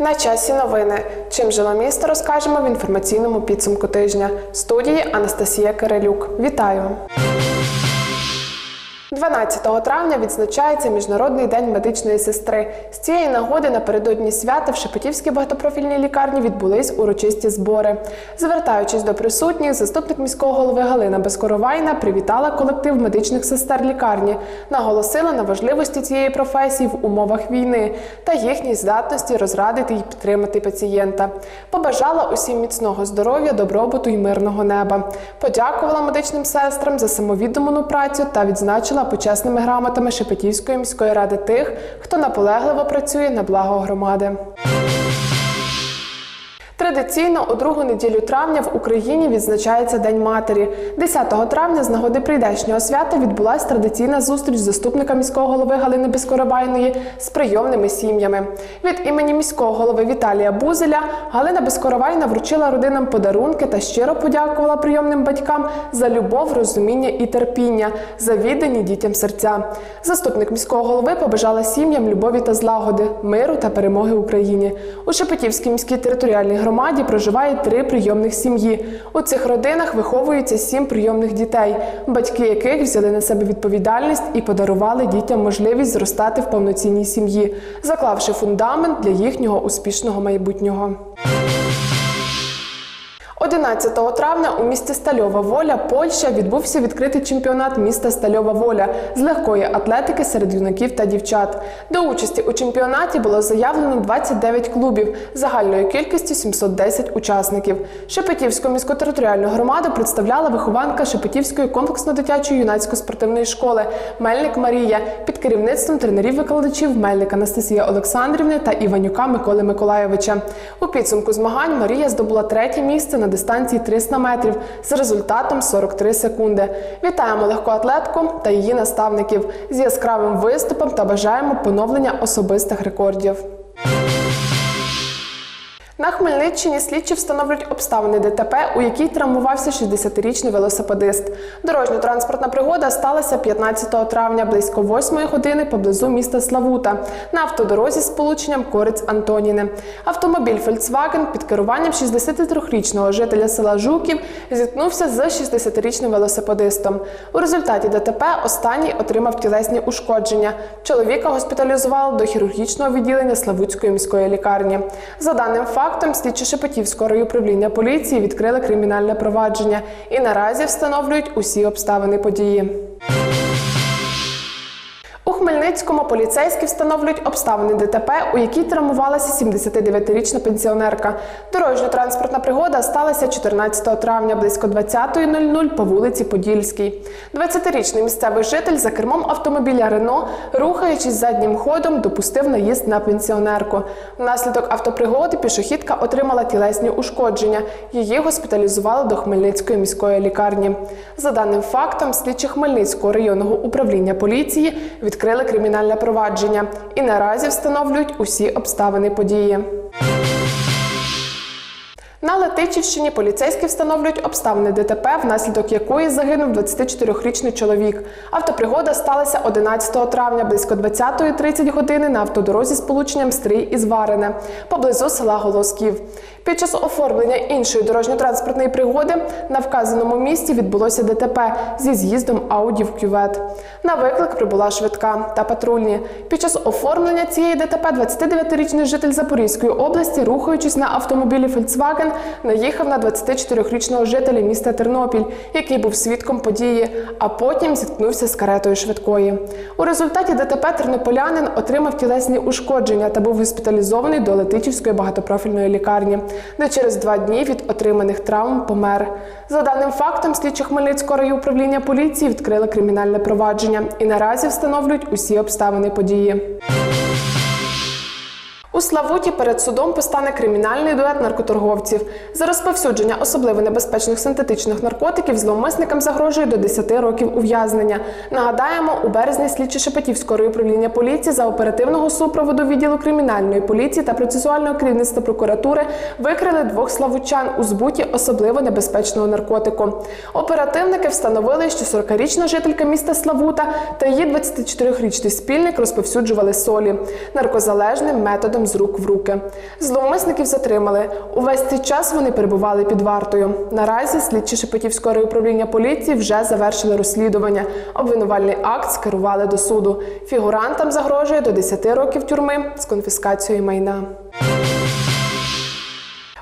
На часі новини. Чим жило місто, розкажемо в інформаційному підсумку тижня. Студії Анастасія Кирилюк. Вітаю! 12 травня відзначається Міжнародний день медичної сестри. З цієї нагоди напередодні свята в Шепетівській багатопрофільній лікарні відбулись урочисті збори. Звертаючись до присутніх, заступник міського голови Галина Безкоровайна привітала колектив медичних сестер лікарні, наголосила на важливості цієї професії в умовах війни та їхній здатності розрадити і підтримати пацієнта. Побажала усім міцного здоров'я, добробуту і мирного неба. Подякувала медичним сестрам за самовіддану працю та відзначила почесними грамотами Шепетівської міської ради тих, хто наполегливо працює на благо громади. Традиційно у другу неділю травня в Україні відзначається День матері. 10 травня з нагоди прийдешнього свята відбулася традиційна зустріч заступника міського голови Галини Безкоробайної з прийомними сім'ями. Від імені міського голови Віталія Бузеля Галина Безкоровайна вручила родинам подарунки та щиро подякувала прийомним батькам за любов, розуміння і терпіння, за віддані дітям серця. Заступник міського голови побажала сім'ям любові та злагоди, миру та перемоги Україні. У Шепетівській міській територіальній громаді проживає три прийомних сім'ї. У цих родинах виховується сім прийомних дітей, батьки яких взяли на себе відповідальність і подарували дітям можливість зростати в повноцінній сім'ї, заклавши фундамент для їхнього успішного майбутнього. 11 травня у місті Стальова Воля, Польща, відбувся відкритий чемпіонат міста Стальова Воля з легкої атлетики серед юнаків та дівчат. До участі у чемпіонаті було заявлено 29 клубів загальною кількістю 710 учасників. Шепетівську міську територіальну громаду представляла вихованка Шепетівської комплексно-дитячої юнацько-спортивної школи Мельник Марія під керівництвом тренерів-викладачів Мельник Анастасія Олександрівни та Іванюка Миколи Миколайовича. У підсумку змагань Марія здобула третє місце на дистанції 300 метрів з результатом 43 секунди. Вітаємо легкоатлетку та її наставників з яскравим виступом та бажаємо поновлення особистих рекордів. На Хмельниччині слідчі встановлюють обставини ДТП, у якій травмувався 60-річний велосипедист. Дорожньо-транспортна пригода сталася 15 травня близько 8 години поблизу міста Славута на автодорозі з полученням Корець Антоніни. Автомобіль Volkswagen під керуванням 63-річного жителя села Жуків зіткнувся з 60-річним велосипедистом. У результаті ДТП останній отримав тілесні ушкодження. Чоловіка госпіталізували до хірургічного відділення Славутської міської лікарні. За даним фактом, слідчі Шепетівського райуправління поліції відкрили кримінальне провадження і наразі встановлюють усі обставини події. Хмельницькому поліцейські встановлюють обставини ДТП, у якій травмувалася 79-річна пенсіонерка. Дорожньо-транспортна пригода сталася 14 травня близько 20.00 по вулиці Подільській. 20-річний місцевий житель за кермом автомобіля Рено, рухаючись заднім ходом, допустив наїзд на пенсіонерку. Внаслідок автопригоди пішохідка отримала тілесні ушкодження. Її госпіталізували до Хмельницької міської лікарні. За даним фактом, слідчі Хмельницького районного управління поліції відкрили кримінальне провадження і наразі встановлюють усі обставини події. На Летичівщині поліцейські встановлюють обставини ДТП, внаслідок якої загинув 24-річний чоловік. Автопригода сталася 11 травня близько 20.30 години на автодорозі з полученням Стрій із Варене поблизу села Голосків. Під час оформлення іншої дорожньо-транспортної пригоди на вказаному місці відбулося ДТП зі з'їздом Ауді в кювет. На виклик прибула швидка та патрульні. Під час оформлення цієї ДТП 29-річний житель Запорізької області, рухаючись на автомобілі Volkswagen, наїхав на 24-річного жителя міста Тернопіль, який був свідком події, а потім зіткнувся з каретою швидкої. У результаті ДТП тернополянин отримав тілесні ушкодження та був госпіталізований до Летичівської багатопрофільної лікарні, де через два дні від отриманих травм помер. За даним фактом, слідчі Хмельницького райуправління поліції відкрили кримінальне провадження і наразі встановлюють усі обставини події. У Славуті перед судом постане кримінальний дует наркоторговців. За розповсюдження особливо небезпечних синтетичних наркотиків зловмисникам загрожує до 10 років ув'язнення. Нагадаємо, у березні слідчі Шепетівського райуправління поліції за оперативного супроводу відділу кримінальної поліції та процесуального керівництва прокуратури викрили двох славучан у збуті особливо небезпечного наркотику. Оперативники встановили, що 40-річна жителька міста Славута та її 24-річний спільник розповсюджували солі наркозалежним методом з рук в руки. Зловмисників затримали. Увесь цей час вони перебували під вартою. Наразі слідчі Шепетівського райуправління поліції вже завершили розслідування. Обвинувальний акт скерували до суду. Фігурантам загрожує до 10 років тюрми з конфіскацією майна.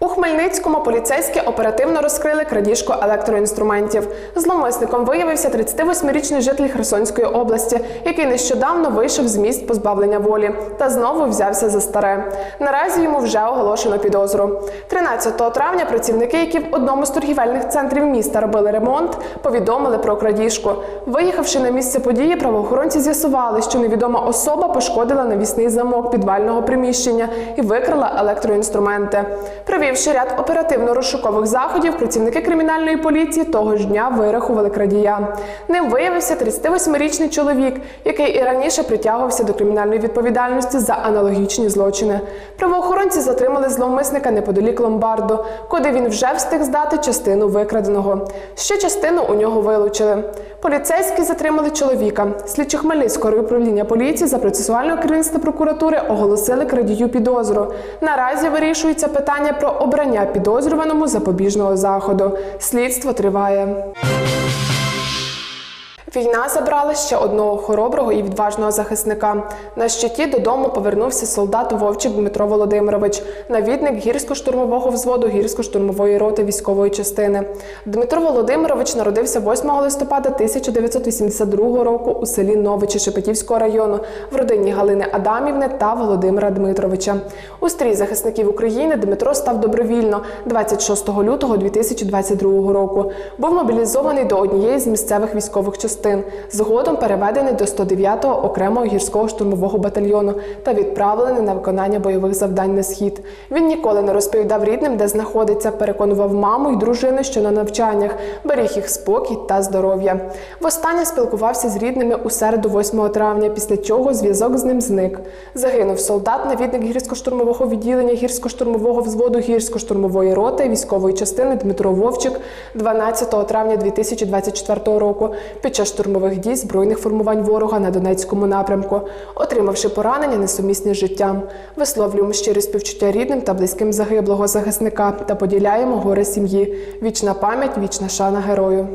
У Хмельницькому поліцейські оперативно розкрили крадіжку електроінструментів. Зловмисником виявився 38-річний житель Херсонської області, який нещодавно вийшов з місць позбавлення волі та знову взявся за старе. Наразі йому вже оголошено підозру. 13 травня працівники, які в одному з торгівельних центрів міста робили ремонт, повідомили про крадіжку. Виїхавши на місце події, правоохоронці з'ясували, що невідома особа пошкодила навісний замок підвального приміщення і викрала електроінструменти. Провівши ряд оперативно-розшукових заходів, працівники кримінальної поліції того ж дня вирахували крадія. Ним виявився 38-річний чоловік, який і раніше притягувався до кримінальної відповідальності за аналогічні злочини. Правоохоронці затримали зловмисника неподалік ломбарду, куди він вже встиг здати частину викраденого. Ще частину у нього вилучили. Поліцейські затримали чоловіка. Слідчі Хмельницького управління поліції за процесуального керівництва прокуратури оголосили крадію підозру. Наразі вирішується питання про обрання підозрюваному запобіжного заходу. Слідство триває. Війна забрала ще одного хороброго і відважного захисника. На щиті додому повернувся солдат Вовчик Дмитро Володимирович, навідник гірсько-штурмового взводу гірсько-штурмової роти військової частини. Дмитро Володимирович народився 8 листопада 1982 року у селі Новичі Шепетівського району в родині Галини Адамівни та Володимира Дмитровича. У стрій захисників України Дмитро став добровільно 26 лютого 2022 року. Був мобілізований до однієї з місцевих військових частин. Згодом переведений до 109-го окремого гірського штурмового батальйону та відправлений на виконання бойових завдань на схід. Він ніколи не розповідав рідним, де знаходиться, переконував маму й дружину, що на навчаннях, беріг їх спокій та здоров'я. Востаннє спілкувався з рідними у середу 8 травня, після чого зв'язок з ним зник. Загинув солдат, навідник гірсько-штурмового відділення гірсько-штурмового взводу гірсько-штурмової роти військової частини Дмитро Вовчик 12 травня 2024 року під час штурмових дій збройних формувань ворога на Донецькому напрямку, отримавши поранення несумісні з життям. Висловлюємо щирі співчуття рідним та близьким загиблого захисника та поділяємо горе сім'ї. Вічна пам'ять, вічна шана герою.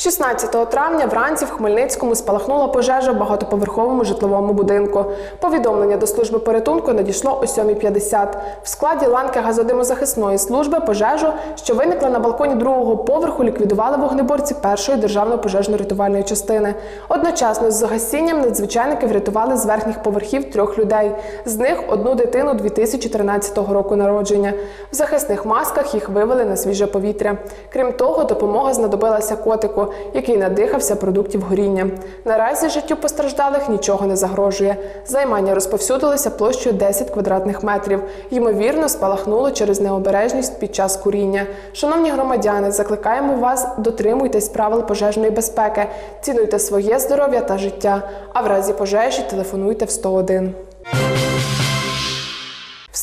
16 травня вранці в Хмельницькому спалахнула пожежа в багатоповерховому житловому будинку. Повідомлення до служби порятунку надійшло о 7.50. В складі ланки газодимозахисної служби пожежу, що виникла на балконі другого поверху, ліквідували вогнеборці першої державної пожежно-рятувальної частини. Одночасно з загасінням надзвичайники врятували з верхніх поверхів трьох людей. З них одну дитину 2013 року народження. В захисних масках їх вивели на свіже повітря. Крім того, допомога знадобилася котику який надихався продуктів горіння. Наразі життю постраждалих нічого не загрожує. Займання розповсюдилося площею 10 квадратних метрів. Ймовірно, спалахнуло через необережність під час куріння. Шановні громадяни, закликаємо вас дотримуйтесь правил пожежної безпеки, цінуйте своє здоров'я та життя. А в разі пожежі телефонуйте в 101.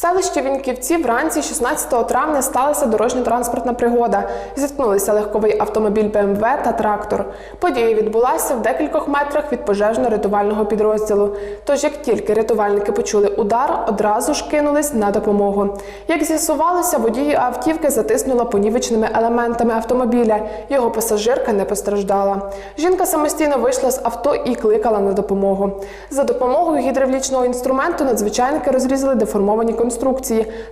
Селищі Вінківці вранці 16 травня сталася дорожньо-транспортна пригода. Зіткнулися легковий автомобіль БМВ та трактор. Подія відбулася в декількох метрах від пожежно-рятувального підрозділу. Тож, як тільки рятувальники почули удар, одразу ж кинулись на допомогу. Як з'ясувалося, водії автівки затиснула понівечними елементами автомобіля. Його пасажирка не постраждала. Жінка самостійно вийшла з авто і кликала на допомогу. За допомогою гідравлічного інструменту надзвичайники розрізали деформовані конструкції,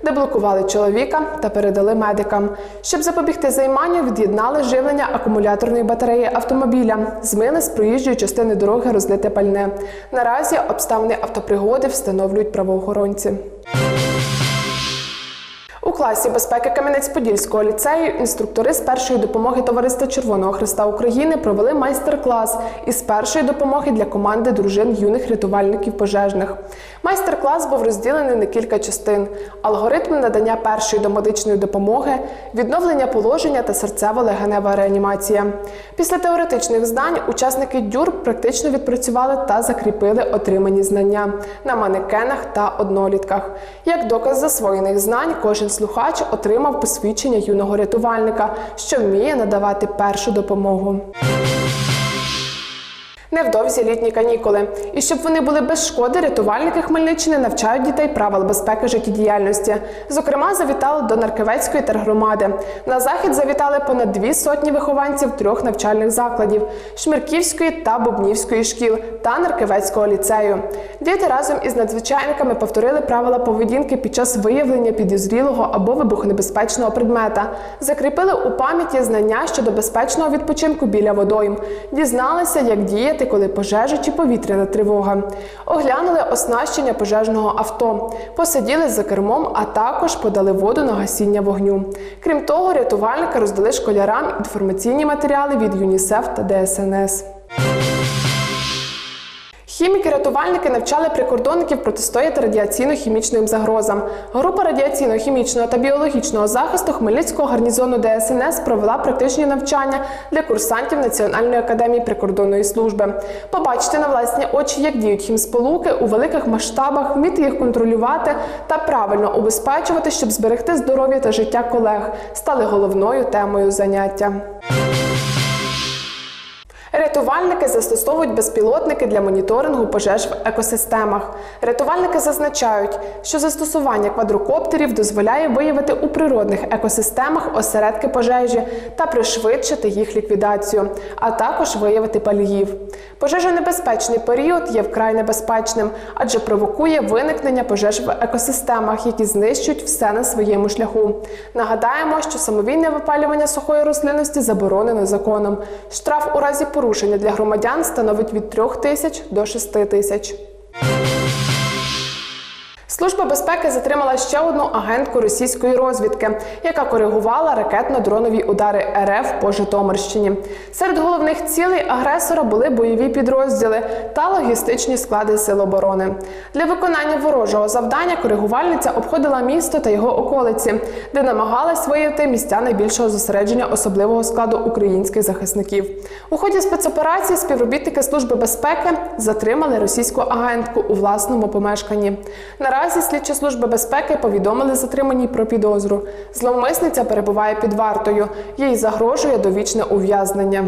де блокували чоловіка та передали медикам. Щоб запобігти займанню, від'єднали живлення акумуляторної батареї автомобіля, змили з проїжджої частини дороги розлите пальне. Наразі обставини автопригоди встановлюють правоохоронці. У класі безпеки Кам'янець-Подільського ліцею інструктори з першої допомоги Товариства Червоного Христа України провели майстер-клас із першої допомоги для команди дружин юних рятувальників пожежних. Майстер-клас був розділений на кілька частин: алгоритм надання першої домедичної допомоги, відновлення положення та серцево-легенева реанімація. Після теоретичних знань учасники дюр практично відпрацювали та закріпили отримані знання на манекенах та однолітках. Як доказ засвоєних знань, кожен слухач отримав посвідчення юного рятувальника, що вміє надавати першу допомогу. Невдовзі літні канікули. І щоб вони були без шкоди, рятувальники Хмельниччини навчають дітей правил безпеки життєдіяльності. Зокрема, завітали до Наркевецької тергромади. На захід завітали понад дві сотні вихованців трьох навчальних закладів Шмирківської та Бубнівської шкіл та Наркевецького ліцею. Діти разом із надзвичайниками повторили правила поведінки під час виявлення підозрілого або вибухонебезпечного предмета, закріпили у пам'яті знання щодо безпечного відпочинку біля водойм, дізналися, як діяти, коли пожежа чи повітряна тривога. Оглянули оснащення пожежного авто, посиділи за кермом, а також подали воду на гасіння вогню. Крім того, рятувальники роздали школярам інформаційні матеріали від ЮНІСЕФ та ДСНС. Хіміки-рятувальники навчали прикордонників протистояти радіаційно-хімічним загрозам. Група радіаційно-хімічного та біологічного захисту Хмельницького гарнізону ДСНС провела практичні навчання для курсантів Національної академії прикордонної служби. Побачити на власні очі, як діють хімсполуки у великих масштабах, вміти їх контролювати та правильно убезпечувати, щоб зберегти здоров'я та життя колег, стали головною темою заняття. Рятувальники застосовують безпілотники для моніторингу пожеж в екосистемах. Рятувальники зазначають, що застосування квадрокоптерів дозволяє виявити у природних екосистемах осередки пожежі та пришвидшити їх ліквідацію, а також виявити паліїв. Пожежонебезпечний період є вкрай небезпечним, адже провокує виникнення пожеж в екосистемах, які знищують все на своєму шляху. Нагадаємо, що самовільне випалювання сухої рослинності заборонено законом. Штраф у разі порушення для громадян становить від 3 тисяч до 6 тисяч. Служба безпеки затримала ще одну агентку російської розвідки, яка коригувала ракетно-дронові удари РФ по Житомирщині. Серед головних цілей агресора були бойові підрозділи та логістичні склади сил оборони. Для виконання ворожого завдання коригувальниця обходила місто та його околиці, де намагалась виявити місця найбільшого зосередження особливого складу українських захисників. У ході спецоперації співробітники служби безпеки затримали російську агентку у власному помешканні. Наразі слідчі служби безпеки повідомили затриманій про підозру. Зловмисниця перебуває під вартою. Їй загрожує довічне ув'язнення.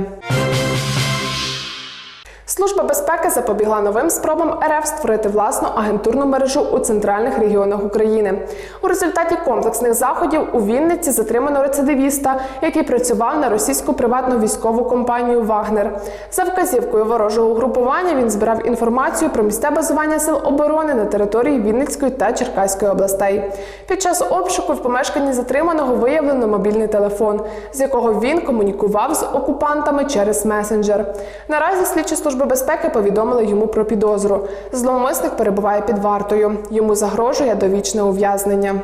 Служба безпеки запобігла новим спробам РФ створити власну агентурну мережу у центральних регіонах України. У результаті комплексних заходів у Вінниці затримано рецидивіста, який працював на російську приватну військову компанію Вагнер. За вказівкою ворожого угрупування він збирав інформацію про місця базування сил оборони на території Вінницької та Черкаської областей. Під час обшуку в помешканні затриманого виявлено мобільний телефон, з якого він комунікував з окупантами через месенджер. Наразі слідчі служби безпеки повідомили йому про підозру. Зловмисник перебуває під вартою. Йому загрожує довічне ув'язнення.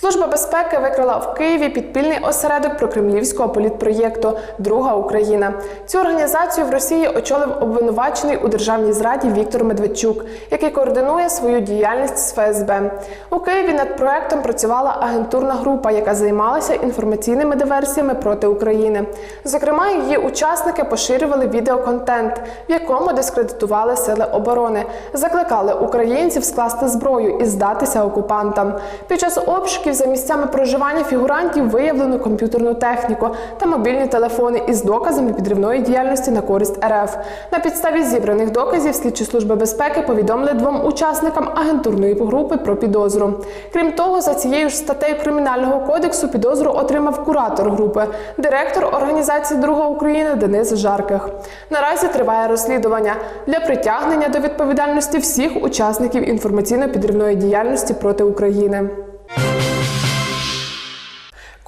Служба безпеки викрила в Києві підпільний осередок прокремлівського політпроєкту Друга Україна. Цю організацію в Росії очолив обвинувачений у державній зраді Віктор Медведчук, який координує свою діяльність з ФСБ. У Києві над проектом працювала агентурна група, яка займалася інформаційними диверсіями проти України. Зокрема, її учасники поширювали відеоконтент, в якому дискредитували сили оборони, закликали українців скласти зброю і здатися окупантам. Під час обшуків за місцями проживання фігурантів виявлено комп'ютерну техніку та мобільні телефони із доказами підривної діяльності на користь РФ. На підставі зібраних доказів слідчі служби безпеки повідомили двом учасникам агентурної групи про підозру. Крім того, за цією ж статтею кримінального кодексу підозру отримав куратор групи, директор організації Друга Україна Денис Жарких. Наразі триває розслідування для притягнення до відповідальності всіх учасників інформаційно-підривної діяльності проти України.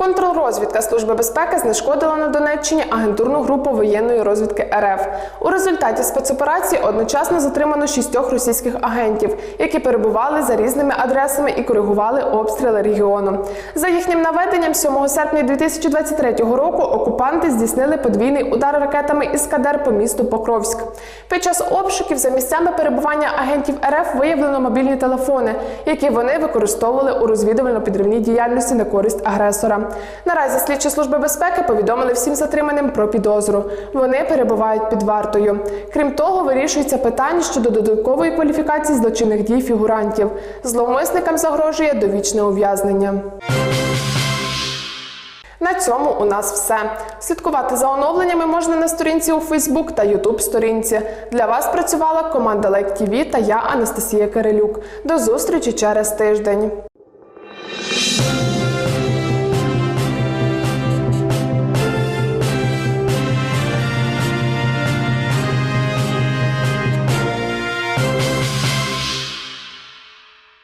Контррозвідка Служби безпеки знешкодила на Донеччині агентурну групу воєнної розвідки РФ. У результаті спецоперації одночасно затримано шістьох російських агентів, які перебували за різними адресами і коригували обстріли регіону. За їхнім наведенням, 7 серпня 2023 року окупанти здійснили подвійний удар ракетами «Іскадер» по місту Покровськ. Під час обшуків за місцями перебування агентів РФ виявлено мобільні телефони, які вони використовували у розвідувально-підривній діяльності на користь агресора. Наразі слідчі служби безпеки повідомили всім затриманим про підозру. Вони перебувають під вартою. Крім того, вирішується питання щодо додаткової кваліфікації злочинних дій фігурантів. Зловмисникам загрожує довічне ув'язнення. На цьому у нас все. Слідкувати за оновленнями можна на сторінці у Фейсбук та Ютуб сторінці. Для вас працювала команда Лайк ТІВІ та я, Анастасія Кирилюк. До зустрічі через тиждень.